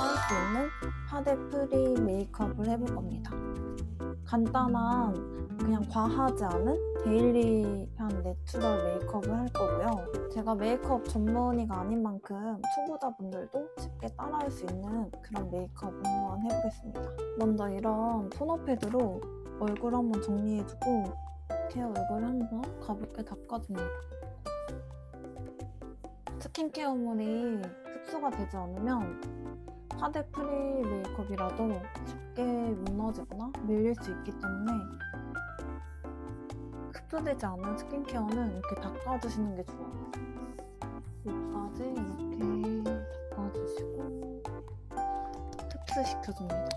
할 수 있는 파데 프리 메이크업을 해볼 겁니다. 간단한 그냥 과하지 않은 데일리한 내추럴 메이크업을 할 거고요. 제가 메이크업 전문의가 아닌 만큼 초보자분들도 쉽게 따라할 수 있는 그런 메이크업을 한번 해보겠습니다. 먼저 이런 토너 패드로 얼굴 한번 정리해주고 이렇게 얼굴 한번 가볍게 닦아줍니다. 스킨케어물이 흡수가 되지 않으면 파데 프리 메이크업이라도 쉽게 무너지거나 밀릴 수 있기 때문에 흡수되지 않은 스킨케어는 이렇게 닦아주시는 게 좋아요. 목까지 이렇게 닦아주시고 흡수시켜줍니다.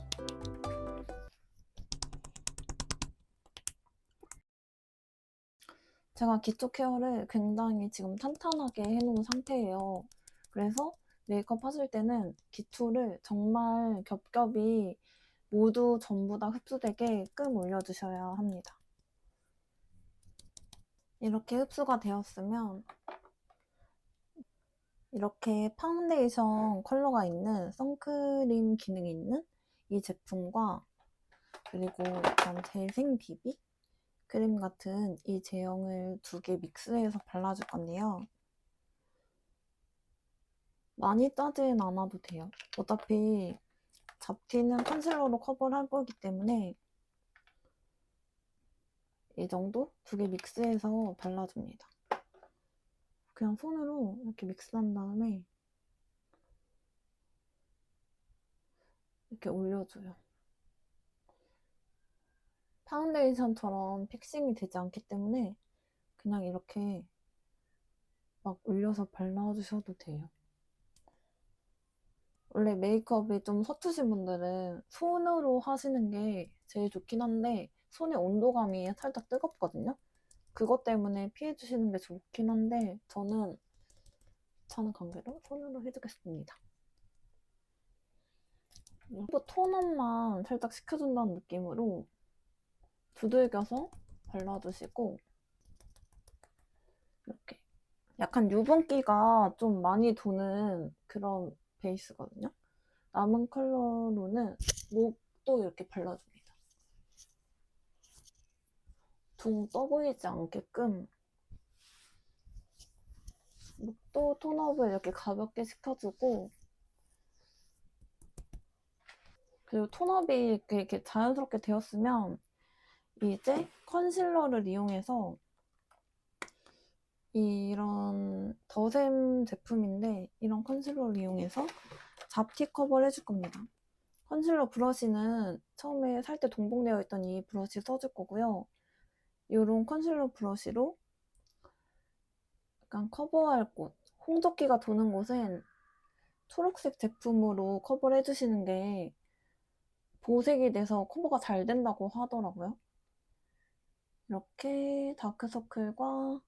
제가 기초 케어를 굉장히 지금 탄탄하게 해놓은 상태예요. 그래서 메이크업 하실 때는 기초를 정말 겹겹이 모두 전부 다 흡수되게 끔 올려주셔야 합니다. 이렇게 흡수가 되었으면 이렇게 파운데이션 컬러가 있는 선크림 기능이 있는 이 제품과 그리고 약간 재생 비비 크림 같은 이 제형을 두 개 믹스해서 발라줄 건데요. 많이 짜진 않아도 돼요. 어차피 잡티는 컨실러로 커버를 할 거기 때문에 이 정도 두 개 믹스해서 발라줍니다. 그냥 손으로 이렇게 믹스한 다음에 이렇게 올려줘요. 파운데이션처럼 픽싱이 되지 않기 때문에 그냥 이렇게 막 올려서 발라주셔도 돼요. 원래 메이크업이 좀 서투신 분들은 손으로 하시는 게 제일 좋긴 한데 손의 온도감이 살짝 뜨겁거든요. 그것 때문에 피해 주시는 게 좋긴 한데 저는 저는 관계로 손으로 해주겠습니다. 그리고 톤업만 살짝 시켜준다는 느낌으로 두들겨서 발라주시고 이렇게 약간 유분기가 좀 많이 도는 그런 베이스거든요. 남은 컬러로는 목도 이렇게 발라줍니다. 둥 떠 보이지 않게끔 목도 톤업을 이렇게 가볍게 시켜주고 그리고 톤업이 이렇게, 이렇게 자연스럽게 되었으면 이제 컨실러를 이용해서 이런 더샘 제품인데 이런 컨실러를 이용해서 잡티 커버를 해줄 겁니다. 컨실러 브러쉬는 처음에 살 때 동봉되어 있던 이 브러쉬 써줄 거고요. 이런 컨실러 브러쉬로 약간 커버할 곳, 홍조기가 도는 곳은 초록색 제품으로 커버를 해주시는 게 보색이 돼서 커버가 잘 된다고 하더라고요. 이렇게 다크서클과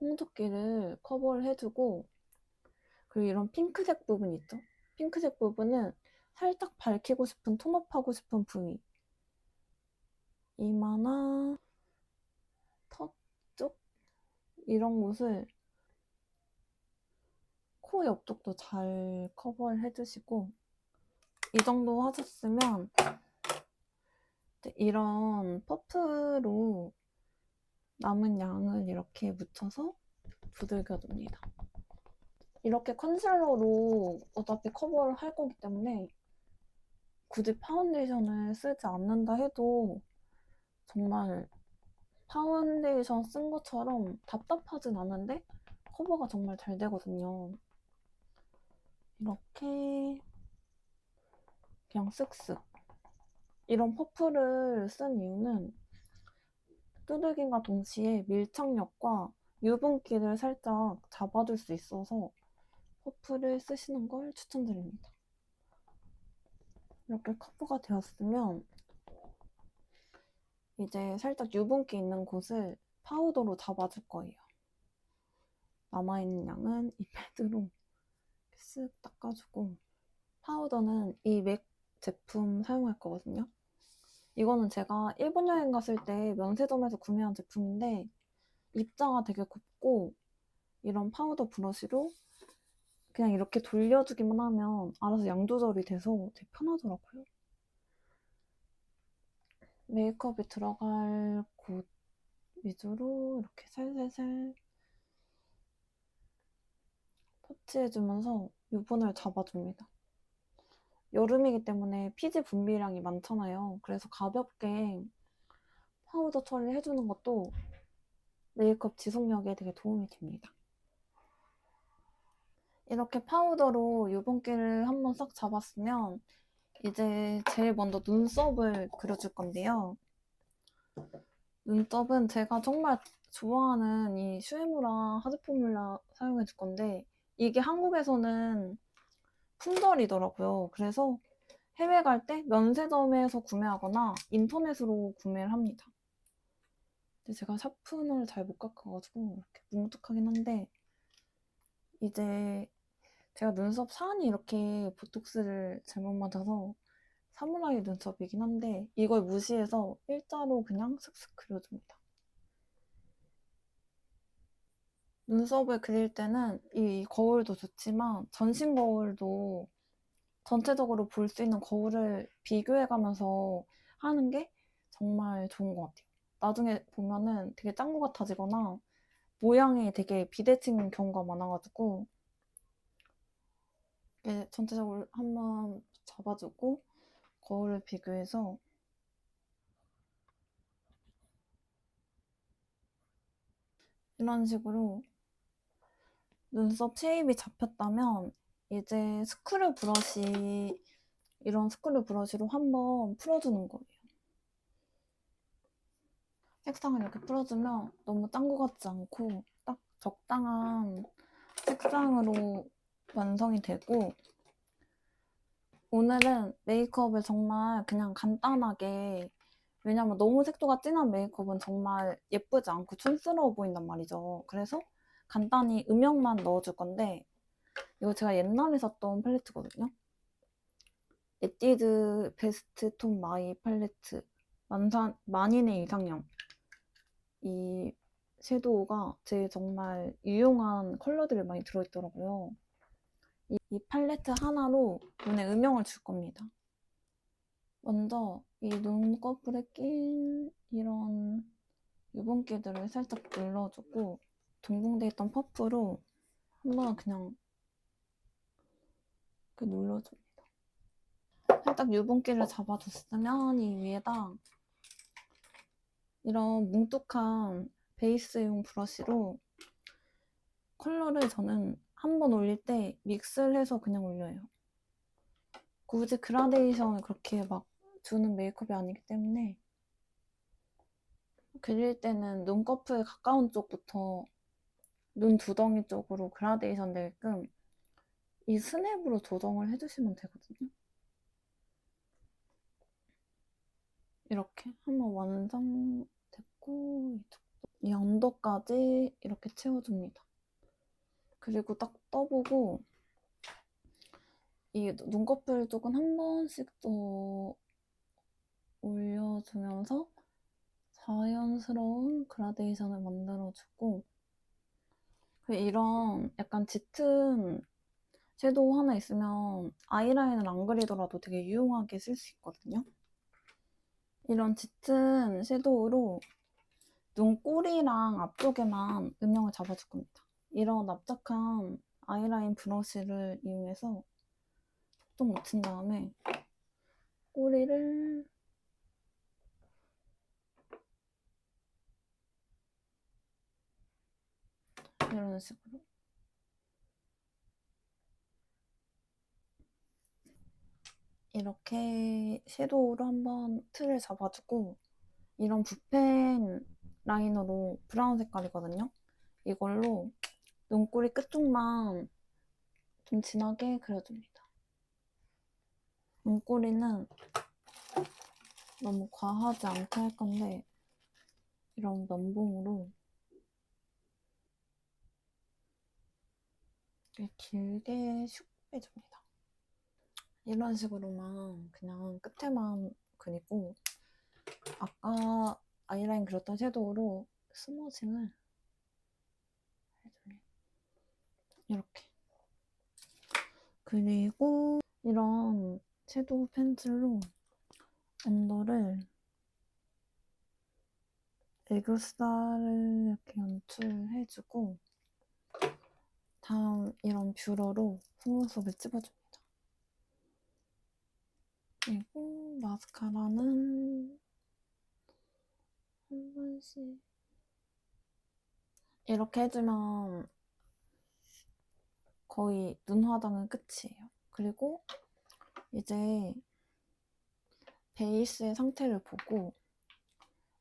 홍조기를 커버를 해주고 그리고 이런 핑크색 부분 있죠? 핑크색 부분은 살짝 밝히고 싶은 톤업하고 싶은 부위 이마나 턱 쪽 이런 곳을 코 옆쪽도 잘 커버를 해주시고 이 정도 하셨으면 이런 퍼프로 남은 양을 이렇게 묻혀서 두들겨 줍니다. 이렇게 컨실러로 어차피 커버를 할 거기 때문에 굳이 파운데이션을 쓰지 않는다 해도 정말 파운데이션 쓴 것처럼 답답하진 않은데 커버가 정말 잘 되거든요. 이렇게 그냥 쓱쓱 이런 퍼프를 쓴 이유는 두들김과 동시에 밀착력과 유분기를 살짝 잡아줄 수 있어서 퍼프를 쓰시는 걸 추천드립니다. 이렇게 커버가 되었으면 이제 살짝 유분기 있는 곳을 파우더로 잡아줄 거예요. 남아있는 양은 이 패드로 쓱 닦아주고 파우더는 이 맥 제품 사용할 거거든요. 이거는 제가 일본 여행 갔을 때 면세점에서 구매한 제품인데 입자가 되게 곱고 이런 파우더 브러쉬로 그냥 이렇게 돌려주기만 하면 알아서 양 조절이 돼서 되게 편하더라고요. 메이크업이 들어갈 곳 위주로 이렇게 살살살 터치해주면서 유분을 잡아줍니다. 여름이기 때문에 피지 분비량이 많잖아요. 그래서 가볍게 파우더 처리를 해주는 것도 메이크업 지속력에 되게 도움이 됩니다. 이렇게 파우더로 유분기를 한번 싹 잡았으면 이제 제일 먼저 눈썹을 그려줄 건데요. 눈썹은 제가 정말 좋아하는 이 슈에무라 하드포뮬라 사용해 줄 건데 이게 한국에서는 품절이더라고요. 그래서 해외 갈 때 면세점에서 구매하거나 인터넷으로 구매를 합니다. 근데 제가 샤프너를 잘 못 깎아가지고 이렇게 뭉툭하긴 한데 이제 제가 눈썹 산이 이렇게 보톡스를 잘못 맞아서 사무라이 눈썹이긴 한데 이걸 무시해서 일자로 그냥 슥슥 그려줍니다. 눈썹을 그릴 때는 이 거울도 좋지만 전신 거울도 전체적으로 볼 수 있는 거울을 비교해가면서 하는 게 정말 좋은 것 같아요. 나중에 보면은 되게 짠것 같아지거나 모양이 되게 비대칭인 경우가 많아가지고 이렇게 전체적으로 한번 잡아주고 거울을 비교해서 이런 식으로 눈썹 쉐입이 잡혔다면 이제 스크류 브러쉬 이런 스크류 브러쉬로 한번 풀어주는 거예요. 색상을 이렇게 풀어주면 너무 짠 것 같지 않고 딱 적당한 색상으로 완성이 되고 오늘은 메이크업을 정말 그냥 간단하게 왜냐면 너무 색도가 진한 메이크업은 정말 예쁘지 않고 촌스러워 보인단 말이죠. 그래서 간단히 음영만 넣어줄 건데 이거 제가 옛날에 샀던 팔레트거든요. 에뛰드 베스트 톤 마이 팔레트 만산, 만인의 이상형 이 섀도우가 제 정말 유용한 컬러들이 많이 들어있더라고요. 이, 이 팔레트 하나로 눈에 음영을 줄 겁니다. 먼저 이 눈꺼풀에 낀 이런 유분기들을 살짝 눌러주고 동봉돼 있던 퍼프로 한번 그냥 이렇게 눌러줍니다. 살짝 유분기를 잡아줬으면 이 위에다 이런 뭉툭한 베이스용 브러쉬로 컬러를 저는 한 번 올릴 때 믹스를 해서 그냥 올려요. 굳이 그라데이션을 그렇게 막 주는 메이크업이 아니기 때문에 그릴 때는 눈꺼풀 가까운 쪽부터 눈 두덩이 쪽으로 그라데이션 되게끔 이 스냅으로 조정을 해주시면 되거든요. 이렇게 한번 완성됐고 이 언더까지 이렇게 채워줍니다. 그리고 딱 떠보고 이 눈꺼풀 쪽은 한 번씩 더 올려주면서 자연스러운 그라데이션을 만들어주고 이런 약간 짙은 섀도우 하나 있으면 아이라인을 안 그리더라도 되게 유용하게 쓸 수 있거든요. 이런 짙은 섀도우로 눈꼬리랑 앞쪽에만 음영을 잡아줄 겁니다. 이런 납작한 아이라인 브러쉬를 이용해서 톡톡 묻힌 다음에 꼬리를 이런 식으로 이렇게 섀도우로 한번 틀을 잡아주고 이런 붓펜 라이너로 브라운 색깔이거든요. 이걸로 눈꼬리 끝쪽만 좀 진하게 그려줍니다. 눈꼬리는 너무 과하지 않게 할 건데 이런 면봉으로 이렇게 길게 슉 빼줍니다. 이런 식으로만 그냥 끝에만 그리고 아까 아이라인 그렸던 섀도우로 스머징을 해줍니다. 이렇게 그리고 이런 섀도우 펜슬로 언더를 애교살을 이렇게 연출해주고 다음 이런 뷰러로 속눈썹을 찝어줍니다. 그리고 마스카라는 한 번씩 이렇게 해주면 거의 눈 화장은 끝이에요. 그리고 이제 베이스의 상태를 보고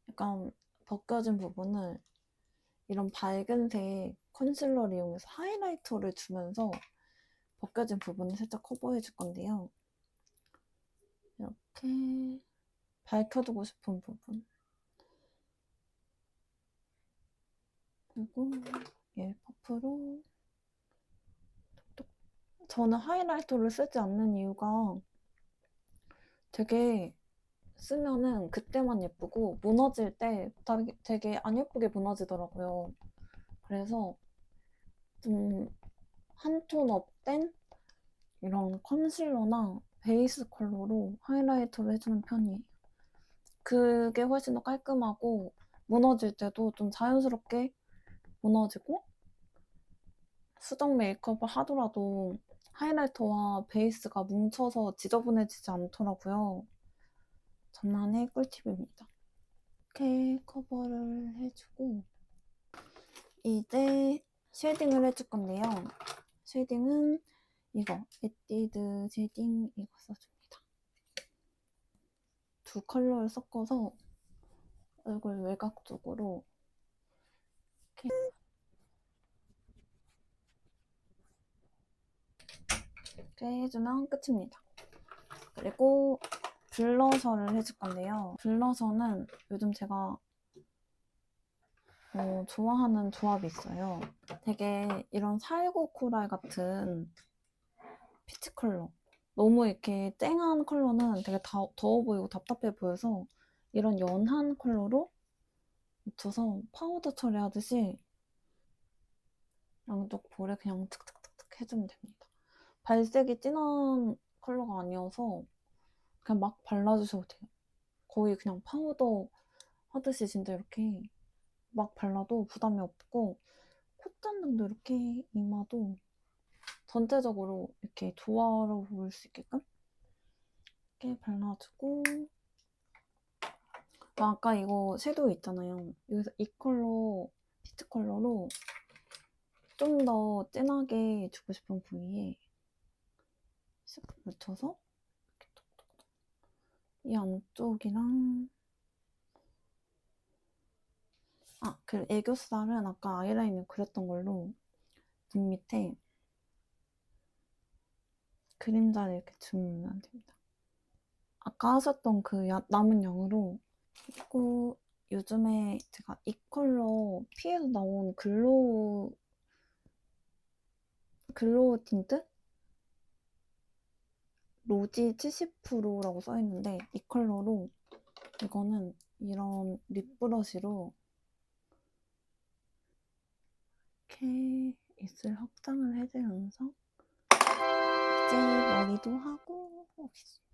약간 벗겨진 부분을 이런 밝은색 컨실러를 이용해서 하이라이터를 주면서 벗겨진 부분을 살짝 커버해 줄 건데요. 이렇게 밝혀두고 싶은 부분 그리고 얘 퍼프로. 저는 하이라이터를 쓰지 않는 이유가 되게 쓰면은 그때만 예쁘고 무너질 때 되게 안 예쁘게 무너지더라고요. 그래서 좀한톤 업된 이런 컨실러나 베이스 컬러로 하이라이터를 해주는 편이에요. 그게 훨씬 더 깔끔하고 무너질 때도 좀 자연스럽게 무너지고 수정 메이크업을 하더라도 하이라이터와 베이스가 뭉쳐서 지저분해지지 않더라고요. 저만의 꿀팁입니다. 이렇게 커버를 해주고 이제 쉐딩을 해줄 건데요. 쉐딩은 이거 에뛰드 쉐딩 이거 써줍니다. 두 컬러를 섞어서 얼굴 외곽 쪽으로 이렇게 이렇게 해주면 끝입니다. 그리고 블러셔를 해줄 건데요. 블러셔는 요즘 제가 어, 좋아하는 조합이 있어요. 되게 이런 살구 코랄 같은 피치 컬러. 너무 이렇게 쨍한 컬러는 되게 다, 더워 보이고 답답해 보여서 이런 연한 컬러로 묻혀서 파우더 처리하듯이 양쪽 볼에 그냥 툭툭툭툭 해주면 됩니다. 발색이 진한 컬러가 아니어서 그냥 막 발라주셔도 돼요. 거의 그냥 파우더 하듯이 진짜 이렇게 막 발라도 부담이 없고 콧잔 등도 이렇게 이마도 전체적으로 이렇게 조화로 보일 수 있게끔 이렇게 발라주고 아, 아까 이거 섀도우 있잖아요. 여기서 이 컬러, 피치 컬러로 좀 더 진하게 주고 싶은 부위에 쓱 묻혀서 이 안쪽이랑 아, 그 애교살은 아까 아이라인을 그렸던 걸로 눈 밑에 그림자를 이렇게 주면 됩니다. 아까 하셨던 그 야- 남은 양으로 그리고 요즘에 제가 이 컬러 피에서 나온 글로우 글로우 틴트? 로지 70%라고 써있는데 이 컬러로 이거는 이런 립 브러쉬로 이렇게 입술 확장을 해주면서 이제 머리도 하고 오겠습니다.